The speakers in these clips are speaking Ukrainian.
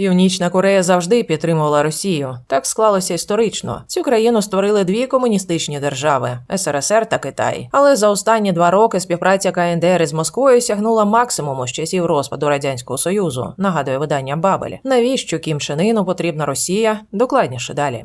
Північна Корея завжди підтримувала Росію. Так склалося історично. Цю країну створили дві комуністичні держави СРСР та Китай. Але за останні два роки співпраця КНДР із Москвою сягнула максимуму з часів розпаду радянського союзу. Нагадує видання Бабель. Навіщо Кім Чен Іну потрібна Росія? Докладніше далі.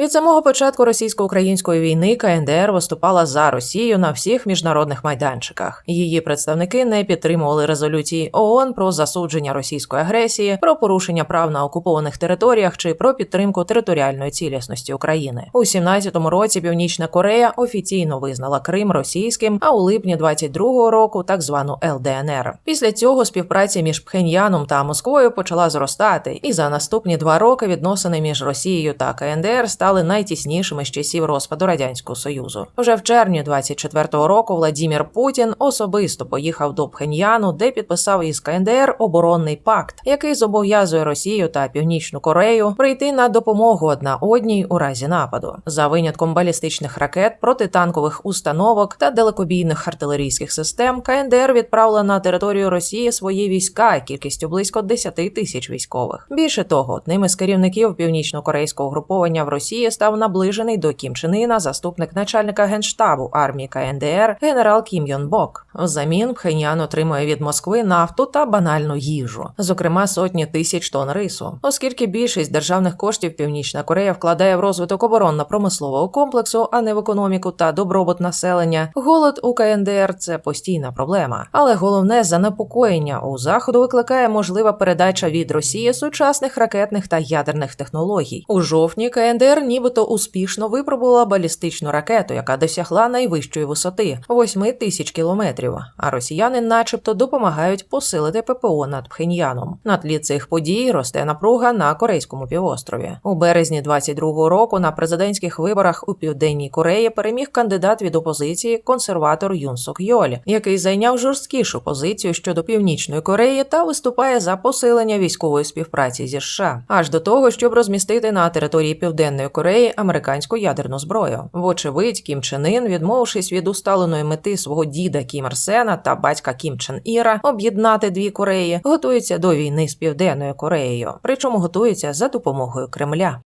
Від самого початку російсько-української війни КНДР виступала за Росію на всіх міжнародних майданчиках. Її представники не підтримували резолюції ООН про засудження російської агресії, про порушення прав на окупованих територіях чи про підтримку територіальної цілісності України. У 17-му році Північна Корея офіційно визнала Крим російським, а у липні 22-го року так звану ЛДНР. Після цього співпраця між Пхеньяном та Москвою почала зростати, і за наступні два роки відносини між Росією та КНДР стали найтіснішими з часів розпаду радянського союзу. Вже в червні 24-го року Владімір Путін особисто поїхав до Пхеньяну, де підписав із КНДР оборонний пакт, який зобов'язує Росію та Північну Корею прийти на допомогу одна одній у разі нападу, за винятком балістичних ракет, протитанкових установок та далекобійних артилерійських систем. КНДР відправила на територію Росії свої війська кількістю близько 10 тисяч військових. Більше того, одним із керівників північно-корейського угруповання в Росії став наближений до Кім Чен Іна заступник начальника генштабу армії КНДР генерал Кім Йон Бок. Взамін Пхеньян отримує від Москви нафту та банальну їжу, зокрема сотні тисяч тонн рису, оскільки більшість державних коштів Північна Корея вкладає в розвиток оборонно-промислового комплексу, а не в економіку та добробут населення. Голод у КНДР це постійна проблема. Але головне занепокоєння у заходу викликає можлива передача від Росії сучасних ракетних та ядерних технологій. У жовтні КНДР нібито успішно випробувала балістичну ракету, яка досягла найвищої висоти 8 тисяч кілометрів. А росіяни, начебто, допомагають посилити ППО над Пхеньяном. На тлі цих подій росте напруга на корейському півострові. У березні 22-го року на президентських виборах у південній Кореї переміг кандидат від опозиції консерватор Юн Сок Йоль, який зайняв жорсткішу позицію щодо північної Кореї та виступає за посилення військової співпраці зі США, аж до того, щоб розмістити на території південної Кореї американську ядерну зброю. Вочевидь, Кім Чен Ін, відмовившись від усталеної мети свого діда Кім Ір Сена та батька Кім Чен Іра об'єднати дві Кореї, готується до війни з південною Кореєю, причому готується за допомогою Кремля.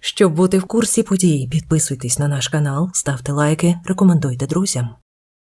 Щоб бути в курсі подій, підписуйтесь на наш канал, ставте лайки, рекомендуйте друзям.